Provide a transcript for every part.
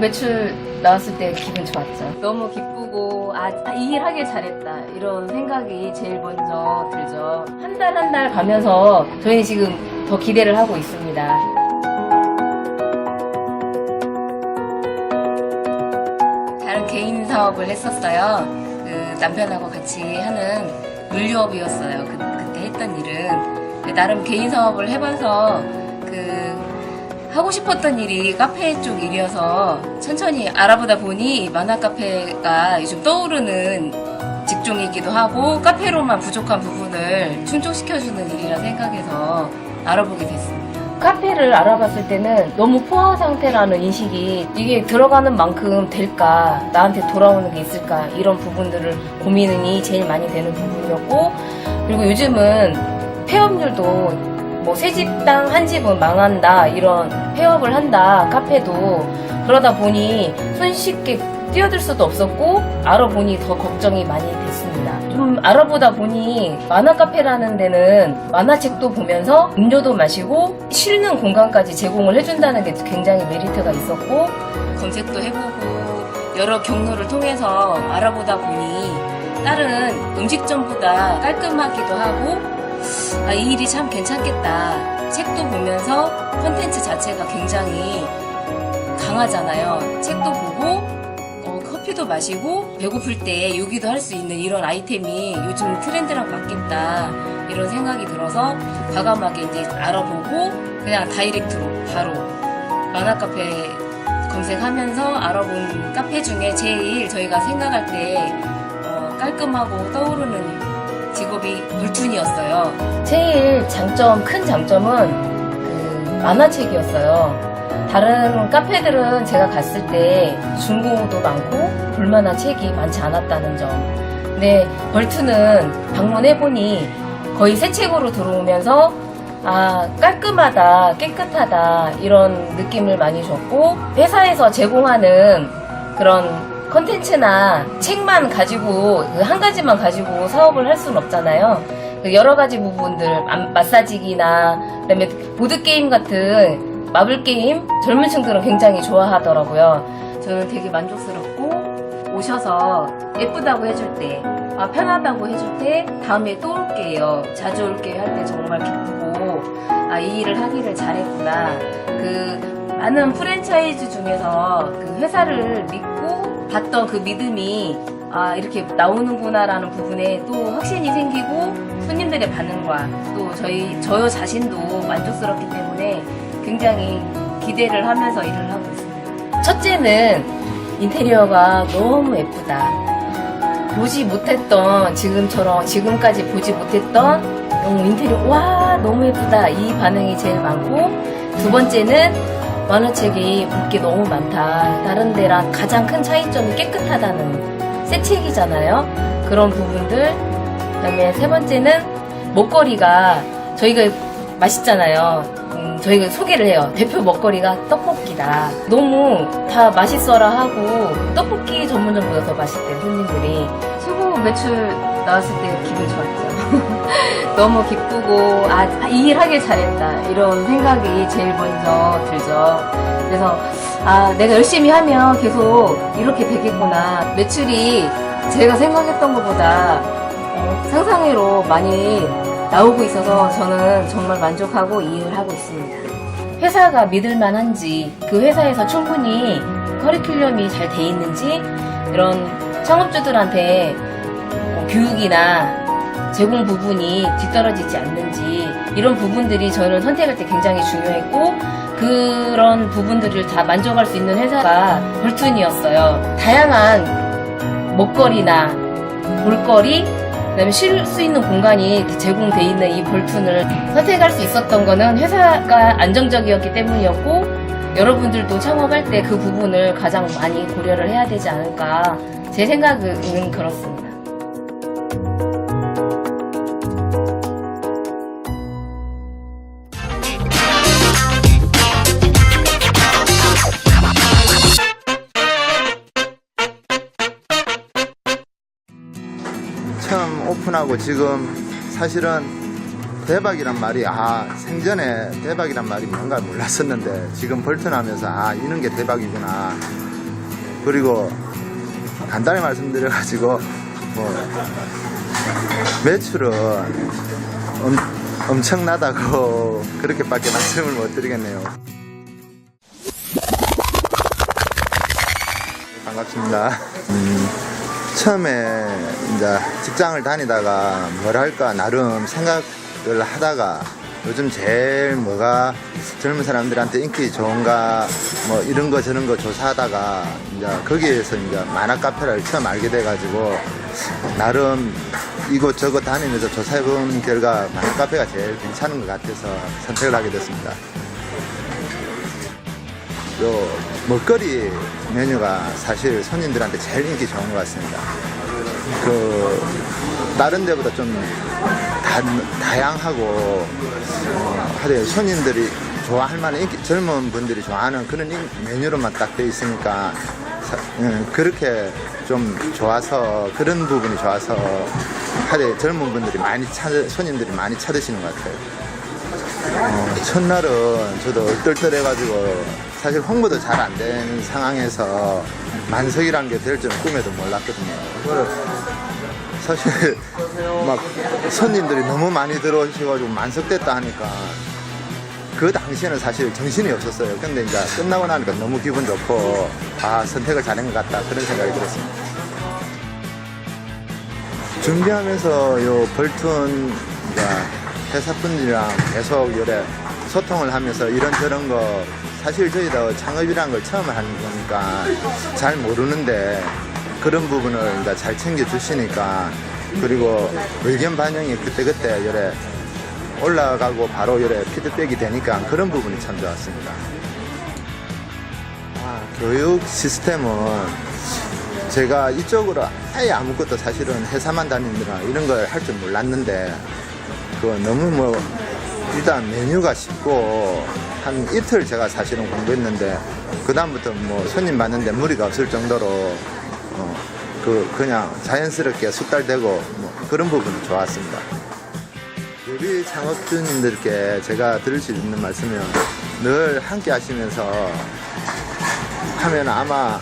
매출 나왔을 때 기분 좋았죠. 너무 기쁘고 아 이 일 하길 잘했다 이런 생각이 제일 먼저 들죠. 한 달 한 달 가면서 저희는 지금 더 기대를 하고 있습니다. 다른 개인 사업을 했었어요. 그 남편하고 같이 하는 물류업이었어요. 그, 그때 했던 일은 나름 개인 사업을 해봐서 그 하고 싶었던 일이 카페 쪽 일이어서 천천히 알아보다 보니 만화 카페가 요즘 떠오르는 직종이기도 하고 카페로만 부족한 부분을 충족시켜주는 일이라 생각해서 알아보게 됐습니다. 카페를 알아봤을 때는 너무 포화 상태라는 인식이 이게 들어가는 만큼 될까 나한테 돌아오는 게 있을까 이런 부분들을 고민이 제일 많이 되는 부분이었고 그리고 요즘은 폐업률도 뭐새 집당 한 집은 망한다 이런 폐업을 한다 카페도 그러다 보니 손쉽게 뛰어들 수도 없었고 알아보니 더 걱정이 많이 됐습니다. 좀 알아보다 보니 만화 카페라는 데는 만화책도 보면서 음료도 마시고 쉬는 공간까지 제공을 해준다는 게 굉장히 메리트가 있었고 검색도 해보고 여러 경로를 통해서 알아보다 보니 다른 음식점보다 깔끔하기도 하고 아, 이 일이 참 괜찮겠다. 책도 보면서 컨텐츠 자체가 굉장히 강하잖아요. 책도 보고 어, 커피도 마시고 배고플 때 요기도 할 수 있는 이런 아이템이 요즘 트렌드랑 맞겠다 이런 생각이 들어서 과감하게 이제 알아보고 그냥 다이렉트로 바로 만화 카페 검색하면서 알아본 카페 중에 제일 저희가 생각할 때 어, 깔끔하고 떠오르는 직업이 불툰이었어요. 제일 장점 큰 장점은 그 만화책이었어요. 다른 카페들은 제가 갔을 때 중고도 많고 볼만한 책이 많지 않았다는 점. 근데 벌트는 방문해보니 거의 새 책으로 들어오면서 아, 깔끔하다, 깨끗하다, 이런 느낌을 많이 줬고, 회사에서 제공하는 그런 컨텐츠나 책만 가지고, 그 한 가지만 가지고 사업을 할 수는 없잖아요. 그 여러 가지 부분들, 안- 마사지기나, 그 다음에 보드 게임 같은 마블 게임, 젊은 층들은 굉장히 좋아하더라고요. 저는 되게 만족스럽고, 오셔서 예쁘다고 해줄 때, 아, 편하다고 해줄 때, 다음에 또 올게요. 자주 올게요 할 때 정말 기쁘고, 아, 이 일을 하기를 잘했구나. 그, 많은 프랜차이즈 중에서 그 회사를 믿고 봤던 그 믿음이, 아, 이렇게 나오는구나라는 부분에 또 확신이 생기고, 손님들의 반응과 또 저희, 저 자신도 만족스럽기 때문에 굉장히 기대를 하면서 일을 하고 있습니다. 첫째는 인테리어가 너무 예쁘다. 보지 못했던 지금처럼 지금까지 보지 못했던 너무 인테리어 와 너무 예쁘다 이 반응이 제일 많고 두 번째는 만화책이 볼게 너무 많다. 다른 데랑 가장 큰 차이점이 깨끗하다는 새 책이잖아요. 그런 부분들. 그다음에 세 번째는 먹거리가 저희가 맛있잖아요. 음, 저희가 소개를 해요. 대표 먹거리가 떡볶이다. 너무 다 맛있어라 하고 떡볶이 전문점보다 더 맛있대요 손님들이. 최고 매출 나왔을 때 기분 좋았죠 너무 기쁘고 아 이 일 하길 잘했다. 이런 생각이 제일 먼저 들죠. 그래서 아 내가 열심히 하면 계속 이렇게 되겠구나. 매출이 제가 생각했던 것보다 어, 상상외로 많이 나오고 있어서 저는 정말 만족하고 이 일을 하고 있습니다. 회사가 믿을 만한지 그 회사에서 충분히 커리큘럼이 잘 돼 있는지 이런 창업주들한테 어, 교육이나 제공 부분이 뒤떨어지지 않는지 이런 부분들이 저는 선택할 때 굉장히 중요했고 그런 부분들을 다 만족할 수 있는 회사가 볼툰이었어요. 다양한 먹거리나 볼거리 그다음에 쉴 수 있는 공간이 제공돼 있는 이 볼툰을 선택할 수 있었던 거는 회사가 안정적이었기 때문이었고 여러분들도 창업할 때 그 부분을 가장 많이 고려를 해야 되지 않을까 제 생각은 그렇습니다. 오픈하고 지금 사실은 대박이란 말이 아 생전에 대박이란 말이 뭔가 몰랐었는데 지금 벌턴하면서 아 이런 게 대박이구나 그리고 간단히 말씀드려가지고 뭐 매출은 엄, 엄청나다고 그렇게밖에 말씀을 못 드리겠네요. 반갑습니다. 음, 처음에 이제 직장을 다니다가 뭐랄까 나름 생각을 하다가 요즘 제일 뭐가 젊은 사람들한테 인기 좋은가 뭐 이런 거 저런 거 조사하다가 이제 거기에서 이제 만화 카페를 처음 알게 돼가지고 나름 이곳저곳 다니면서 조사해본 결과 만화 카페가 제일 괜찮은 것 같아서 선택을 하게 됐습니다. 요 먹거리 메뉴가 사실 손님들한테 제일 인기 좋은 것 같습니다. 그 다른 데보다 좀 다, 다양하고 어, 하되 손님들이 좋아할 만한 인기, 젊은 분들이 좋아하는 그런 인- 메뉴로만 딱 돼 있으니까 사- 음, 그렇게 좀 좋아서 그런 부분이 좋아서 하되 젊은 분들이 많이 찾 손님들이 많이 찾으시는 것 같아요. 어, 첫날은 저도 얼떨떨해가지고 사실 홍보도 잘 안 된 상황에서 만석이란 게 될 줄은 꿈에도 몰랐거든요. 사실 막 손님들이 너무 많이 들어오셔가지고 만석됐다 하니까 그 당시에는 사실 정신이 없었어요. 근데 이제 끝나고 나니까 너무 기분 좋고 아 선택을 잘한 것 같다 그런 생각이 들었습니다. 준비하면서 요 벌툰 이제 회사분들이랑 계속 요래 소통을 하면서 이런저런 거 사실 저희도 창업이라는 걸 처음 하는 거니까 잘 모르는데 그런 부분을 이제 잘 챙겨 주시니까 그리고 의견 반영이 그때그때 요래 올라가고 바로 요래 피드백이 되니까 그런 부분이 참 좋았습니다. 아, 교육 시스템은 제가 이쪽으로 아예 아무것도 사실은 회사만 다니느라 이런 걸 할 줄 몰랐는데 그 너무 뭐 일단 메뉴가 쉽고 한 이틀 제가 사실은 공부했는데 그 다음부터 뭐 손님 받는데 무리가 없을 정도로 어, 그 그냥 자연스럽게 숙달되고 뭐 그런 부분이 좋았습니다. 예비 창업주님들께 제가 드릴 수 있는 말씀은 늘 함께 하시면서 하면 아마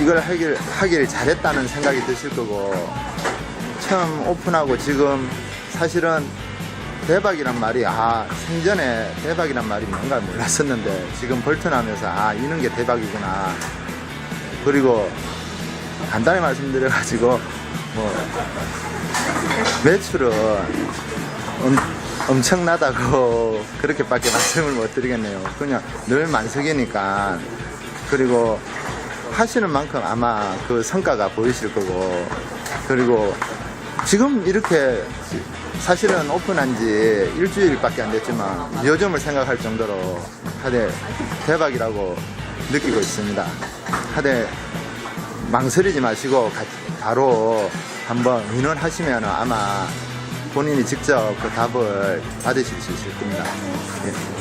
이걸 하길, 하길 잘했다는 생각이 드실 거고 처음 오픈하고 지금 사실은 대박이란 말이 아 생전에 대박이란 말이 뭔가 몰랐었는데 지금 벌턴하면서 아 이런 게 대박이구나. 그리고 간단히 말씀드려가지고 뭐 매출은 엄, 엄청나다고 그렇게밖에 말씀을 못 드리겠네요. 그냥 늘 만석이니까. 그리고 하시는 만큼 아마 그 성과가 보이실 거고. 그리고 지금 이렇게 사실은 오픈한 지 일주일밖에 안 됐지만 요점을 생각할 정도로 하되 대박이라고 느끼고 있습니다. 하되 망설이지 마시고 가- 바로 한번 의논하시면 아마 본인이 직접 그 답을 받으실 수 있을 겁니다. 예.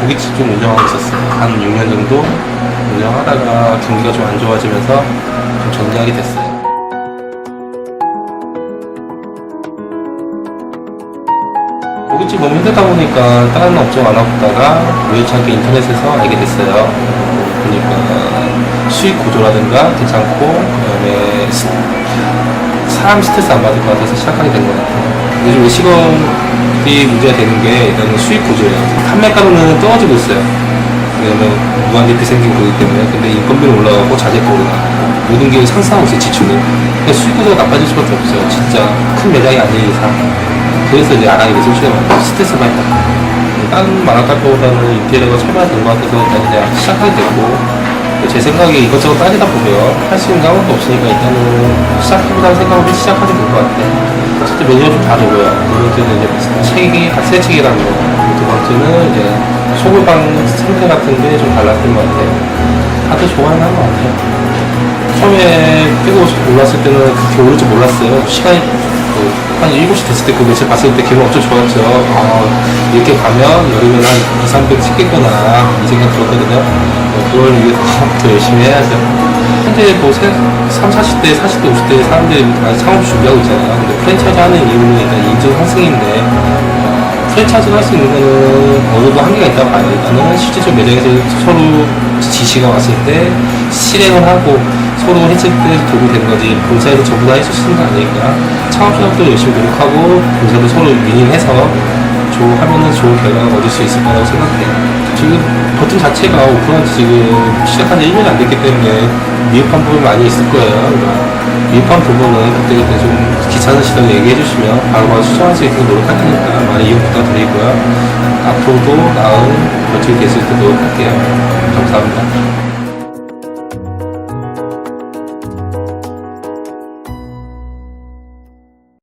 고깃집 좀 운영하고 있었어요. 한 6년 정도 운영하다가 경기가 좀 안 좋아지면서 좀 정리하게 됐어요. 고깃집 너무 힘들다 보니까 다른 업종 안 하다가 우연찮게 인터넷에서 알게 됐어요. 보니까 수익 구조라든가 괜찮고 그다음에 스- 사람 스트레스 안 받을 것 같아서 시작하게 된 것 같아요. 요즘 외식업이 문제가 되는 게 일단 수익 구조예요. 판매가로는 떨어지고 있어요. 왜냐면 무한리필 생기고 그러기 때문에. 근데 인건비는 올라가고 자재가 올라가고 모든 게 상승하고 있어요, 지출이. 그러니까 수익 구조가 나빠질 수밖에 없어요. 진짜 큰 매장이 아닌 이상. 그래서 이제 안 하게 돼서 솔직히 말하면 스트레스 많이 받고. 다른 만화가보다는 인테리어가 처리가 된것 같아서 그냥 시작하게 됐고 제 생각에 이것저것 따지다 보면 할 수 있는 게 아무것도 없으니까 일단은 시작해보자는 생각으로 시작하게 된것 같아요. 첫째 메뉴가 좀 다르고요. 두 번째는 이제 책이, 세 책이라는 거. 두 번째는 이제 소금빵 상태 같은 게 좀 달랐던 것 같아요. 다들 좋아하는 것 같아요. 처음에 뜨고 올랐을 때는 그렇게 오를 줄 몰랐어요. 시간이 한 7시 됐을 때 그 매체 봤을 때 기분 엄청 좋았죠. 아, 이렇게 가면 여름에는 한 2, 300 찍겠구나 이 생각 들었거든요. 어, 그걸 위해서 더 열심히 해야죠. 현재 뭐 3, 40대, 40대, 50대 사람들이 많이 창업 준비하고 있잖아요. 근데 프랜차이즈 하는 이유는 일단 인증 상승인데 어, 프랜차이즈 할수 있는 거는 어느 정도 한계가 있다고 봐요. 일단은 실제적 매장에서 서로 지시가 왔을 때 실행을 하고 서로 했을 때 도움이 되는 거지 본사에서 전부 다 해줄 수 있는 거 아니니까 창업자도 열심히 노력하고 본사도 서로 윈윈해서 조, 하면은 좋은 결과가 얻을 수 있을 거라고 생각해요. 지금 버튼 자체가 오픈한 지 지금 시작한 지 1년이 안 됐기 때문에 미흡한 부분이 많이 있을 거예요. 미흡한 부분은 그때그때 좀 귀찮은 시간 얘기해 주시면 바로바로 수정할 수 있도록 노력할 테니까 많이 이용 부탁드리고요. 앞으로도 나은 버튼이 됐을 때 노력할게요. 감사합니다.